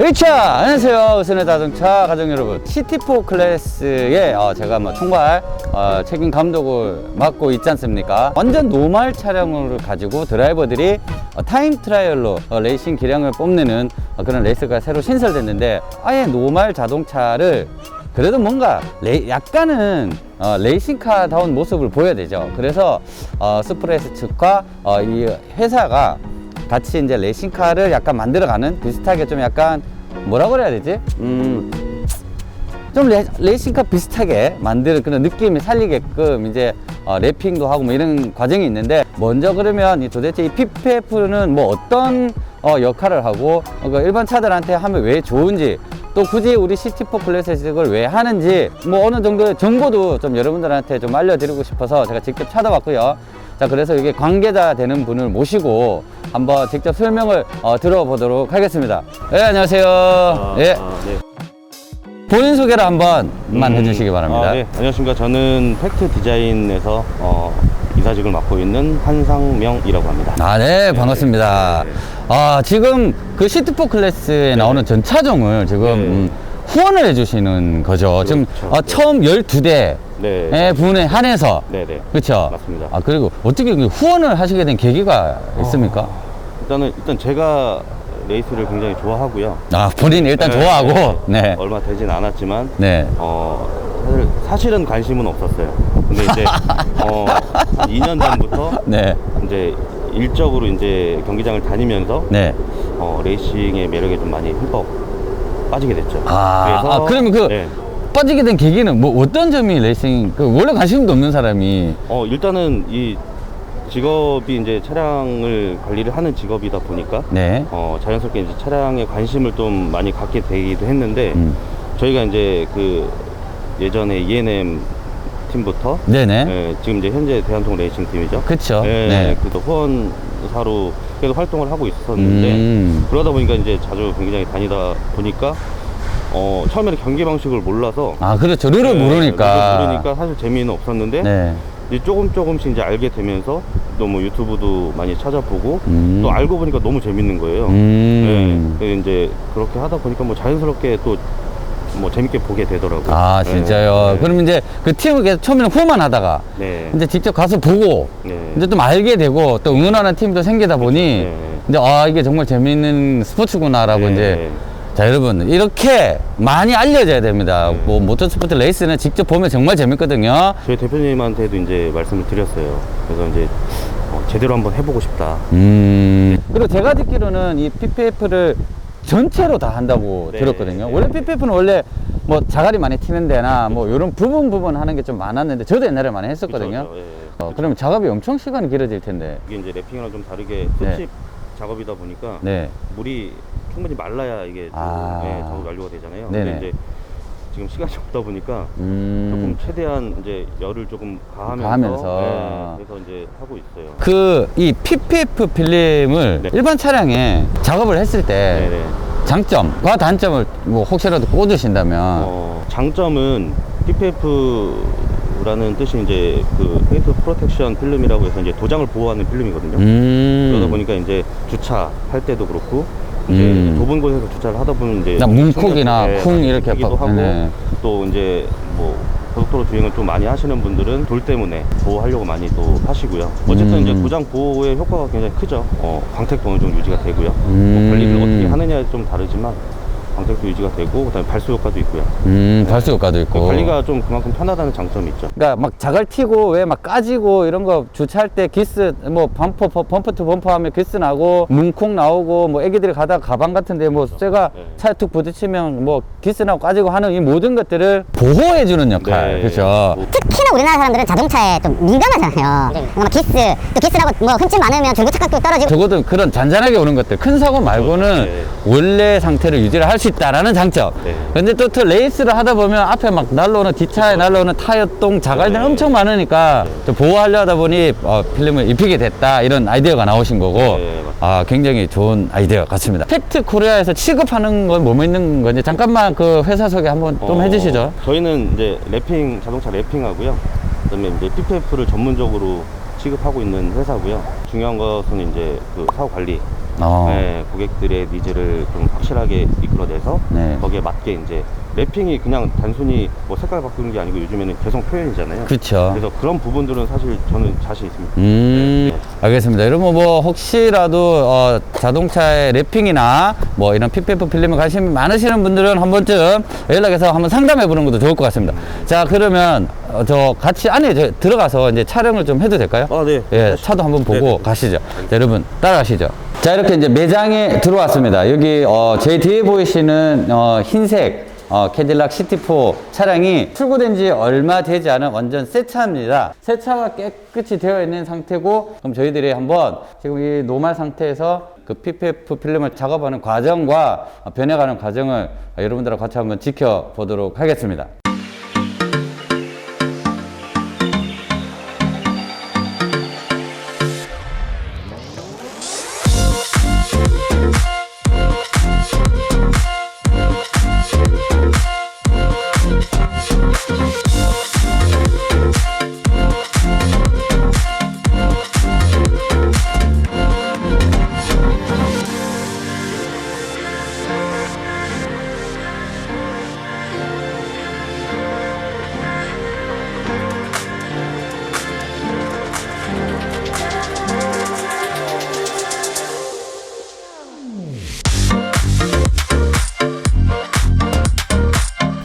으차! 안녕하세요. 우선의 자동차 가족 여러분. CT4 클래스에 어, 제가 뭐 총괄 어, 책임 감독을 맡고 있지 않습니까? 완전 노말 차량을 가지고 드라이버들이 어, 타임 트라이얼로 어, 레이싱 기량을 뽐내는 어, 그런 레이스가 새로 신설됐는데 아예 노말 자동차를 그래도 뭔가 레- 약간은 어, 레이싱카다운 모습을 보여야 되죠. 그래서 어, 스프레스 측과 어, 이 회사가 같이 이제 레이싱카를 약간 만들어가는 비슷하게 좀 약간 뭐라 그래야 되지? 음, 좀 레, 레이싱카 비슷하게 만드는 그런 느낌이 살리게끔 이제 어, 랩핑도 하고 뭐 이런 과정이 있는데 먼저 그러면 이 도대체 이 PPF는 뭐 어떤 어, 역할을 하고 어, 그 일반 차들한테 하면 왜 좋은지 또 굳이 우리 CT4 클래식을 왜 하는지 뭐 어느 정도의 정보도 좀 여러분들한테 좀 알려드리고 싶어서 제가 직접 찾아봤고요. 자 그래서 이게 관계자 되는 분을 모시고 한번 직접 설명을 어, 들어보도록 하겠습니다. 네 안녕하세요. 아, 예 아, 네. 본인 소개를 한번만 음, 해주시기 바랍니다. 아, 네. 안녕하십니까. 저는 팩트 디자인에서 어, 이사직을 맡고 있는 한상명이라고 합니다. 아, 네, 반갑습니다. 네. 아, 지금 그 시트4 클래스에 나오는 전 차종을 지금 네. 음, 후원을 해주시는 거죠. 지금 그렇죠. 어, 처음 12대 의 네. 분에 한해서. 네네. 그렇죠. 맞습니다. 아, 그리고 어떻게 그 후원을 하시게 된 계기가 있습니까? 일단은 일단 제가 레이스를 굉장히 좋아하고요. 아, 본인이 일단 네, 좋아하고, 네. 얼마 되진 않았지만 네. 어, 사실, 사실은 관심은 없었어요. 근데 이제 어, 2년 전부터 네. 이제 일적으로 이제 경기장을 다니면서 네. 어, 레이싱의 매력에 좀 많이 흠뻑 빠지게 됐죠. 아, 아, 그러면 그 네. 빠지게 된 계기는 뭐 어떤 점이 레이싱, 그 원래 관심도 없는 사람이 어 일단은 이 직업이 이제 차량을 관리를 하는 직업이다 보니까 네. 어 자연스럽게 이제 차량에 관심을 좀 많이 갖게 되기도 했는데 음. 저희가 이제 그 예전에 ENM 팀부터 네네. 예, 지금 이제 현재 대한통 레이싱 팀이죠. 그쵸. 예, 네. 그도 후원사로 계속 활동을 하고 있었는데 음. 그러다 보니까 이제 자주 경기장에 다니다 보니까 어 처음에는 경기 방식을 몰라서 아, 그렇죠. 룰을 예, 모르니까. 룰을 모르니까 사실 재미는 없었는데 네. 이제 조금 조금씩 이제 알게 되면서 또뭐 유튜브도 많이 찾아보고 음. 또 알고 보니까 너무 재밌는 거예요. 음. 네, 그래서 이제 그렇게 하다 보니까 뭐 자연스럽게 또 뭐 재밌게 보게 되더라고요. 아, 진짜요? 네. 그럼 이제 그 팀을 계속 처음에는 후만 하다가 네. 이제 직접 가서 보고 네. 이제 좀 알게 되고 또 응원하는 팀도 생기다 보니 네. 이제 아, 이게 정말 재밌는 스포츠구나라고 네. 이제 자, 여러분 이렇게 많이 알려져야 됩니다. 네. 뭐 모터스포츠 레이스는 직접 보면 정말 재밌거든요. 저희 대표님한테도 이제 말씀을 드렸어요. 그래서 이제 어, 제대로 한번 해보고 싶다. 음. 그리고 제가 듣기로는 이 PPF를 전체로 다 한다고 네, 들었거든요. 네. 원래 PPF는 원래 뭐 자갈이 많이 튀는 데나 뭐 이런 부분 부분 하는 게 좀 많았는데 저도 옛날에 많이 했었거든요. 그쵸, 예. 어, 그러면 작업이 엄청 시간이 길어질 텐데. 이게 이제 랩핑이랑 좀 다르게 네. 습식 작업이다 보니까 네. 물이 충분히 말라야 이게 또, 아. 예, 작업 완료가 되잖아요. 네네. 근데 이제 지금 시간이 없다 보니까 음. 조금 최대한 이제 열을 조금 가하면서, 가하면서. 예, 그래서 이제 하고 있어요. 그 이 PPF 필름을 네. 일반 차량에 작업을 했을 때 네네. 장점과 단점을 뭐 혹시라도 꽂으신다면 어, 장점은 PPF라는 뜻이 이제 그 페인트 프로텍션 필름이라고 해서 이제 도장을 보호하는 필름이거든요. 음. 그러다 보니까 이제 주차할 때도 그렇고 이제 음. 좁은 곳에서 주차를 하다 보면 이제 나 뭉콕이나 충격- 쿵 네, 이렇게 기도 팍- 하고 네. 또 이제 뭐 고속도로 주행을 좀 많이 하시는 분들은 돌 때문에 보호하려고 많이 또 하시고요. 어쨌든 음. 이제 도장 보호의 효과가 굉장히 크죠. 어, 광택도 어느 정도 유지가 되고요. 음. 뭐 관리를 어떻게 하느냐에 좀 다르지만 광택도 유지가 되고 그다음에 발수 효과도 있고요. 음, 발수 효과도 있고. 관리가 좀 그만큼 편하다는 장점이 있죠. 그러니까 막 자갈 튀고 왜 막 까지고 이런 거 주차할 때 기스 뭐 범퍼 범- 범퍼 투 범퍼 하면 기스 나고 뭉콩 나오고 뭐 애기들이 가다가 가방 같은데 뭐 쇠가 네. 차에 툭 부딪히면 뭐 기스 나고 까지고 하는 이 모든 것들을 보호해 주는 역할 네. 그렇죠 뭐 특히나 우리나라 사람들은 자동차에 좀 민감하잖아요. 뭐 기스, 또 기스라고 뭐 흠집 많으면 줄부 착각도 떨어지고. 적어도 그런 잔잔하게 오는 것들 큰 사고 말고는 네. 원래 상태를 유지를 할 수 있다라는 장점 네. 근데 또, 또 레이스를 하다 보면 앞에 막 날라오는 뒷차에 날라오는 타이어 똥 자갈들 네. 엄청 많으니까 좀 보호하려 하다 보니 어, 필름을 입히게 됐다 이런 아이디어가 나오신 거고 네. 아 굉장히 좋은 아이디어 같습니다 팩트 코리아에서 취급하는 건 뭐뭐 있는 건지 잠깐만 그 회사 소개 한번 좀 어, 해주시죠 저희는 이제 랩핑 자동차 랩핑하고요. 그다음에 이제 PPF를 전문적으로 취급하고 있는 회사고요. 중요한 것은 이제 그 사후 관리, 어. 네, 고객들의 니즈를 좀 확실하게 이끌어내서 네. 거기에 맞게 이제 랩핑이 그냥 단순히 뭐 색깔 바꾸는 게 아니고 요즘에는 개성 표현이잖아요. 그쵸. 그래서 그런 부분들은 사실 저는 자신 있습니다. 음, 네. 알겠습니다. 여러분 뭐 혹시라도 어, 자동차의 랩핑이나 뭐 이런 PPF 필름에 관심이 많으시는 분들은 한 번쯤 연락해서 한번 상담해 보는 것도 좋을 것 같습니다. 자, 그러면 어, 저 같이 안에 저 들어가서 이제 촬영을 좀 해도 될까요? 아, 네. 예, 차도 한번 보고 가시죠. 자, 여러분 따라가시죠. 자, 이렇게 이제 매장에 들어왔습니다. 여기 어, 제 뒤에 보이시는 어, 흰색 어, 캐딜락 시티4 차량이 출고된 지 얼마 되지 않은 완전 새 차입니다. 새 차가 깨끗이 되어 있는 상태고, 그럼 저희들이 한번 지금 이 노말 상태에서 그 PPF 필름을 작업하는 과정과 어, 변해가는 과정을 어, 여러분들하고 같이 한번 지켜보도록 하겠습니다.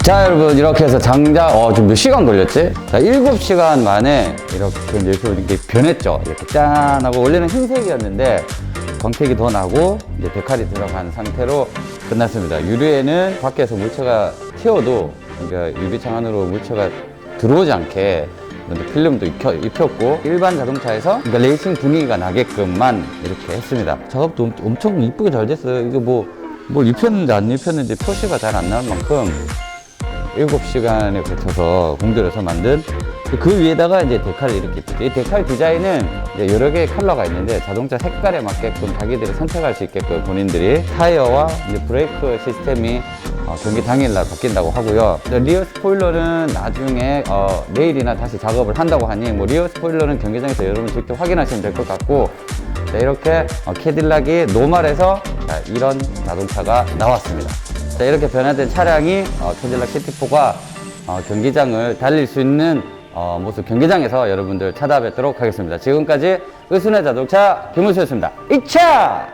자 여러분 이렇게 해서 장작 어좀 몇 시간 걸렸지? 자 7시간 만에 이렇게 이제 이렇게 변했죠. 이렇게 짠 하고 원래는 흰색이었는데 광택이 더 나고 이제 데칼이 들어간 상태로 끝났습니다. 유리에는 밖에서 물체가 튀어도 그러니까 유리창 안으로 물체가 들어오지 않게 이런 필름도 입혀, 입혔고 일반 자동차에서 그러니까 레이싱 분위기가 나게끔만 이렇게 했습니다. 작업도 엄- 엄청 이쁘게 잘 됐어요. 이게 뭐뭘 입혔는지 안 입혔는지 표시가 잘 안 나올 만큼 7시간에 걸쳐서 공들여서 만든 그 위에다가 이제 데칼을 이렇게 붙여. 이 데칼 디자인은 여러 개의 컬러가 있는데 자동차 색깔에 맞게끔 자기들이 선택할 수 있게끔 본인들이 타이어와 브레이크 시스템이 어, 경기 당일날 바뀐다고 하고요. 리어 스포일러는 나중에 어, 내일이나 다시 작업을 한다고 하니 뭐 리어 스포일러는 경기장에서 여러분 직접 확인하시면 될 것 같고 자, 이렇게 어, 캐딜락이 노말에서 자, 이런 자동차가 나왔습니다. 자, 이렇게 변화된 차량이 어, 캐딜락 시티4가 어, 경기장을 달릴 수 있는 어, 모습 경기장에서 여러분들 찾아뵙도록 하겠습니다. 지금까지 의순의 자동차 김우수였습니다. 2차!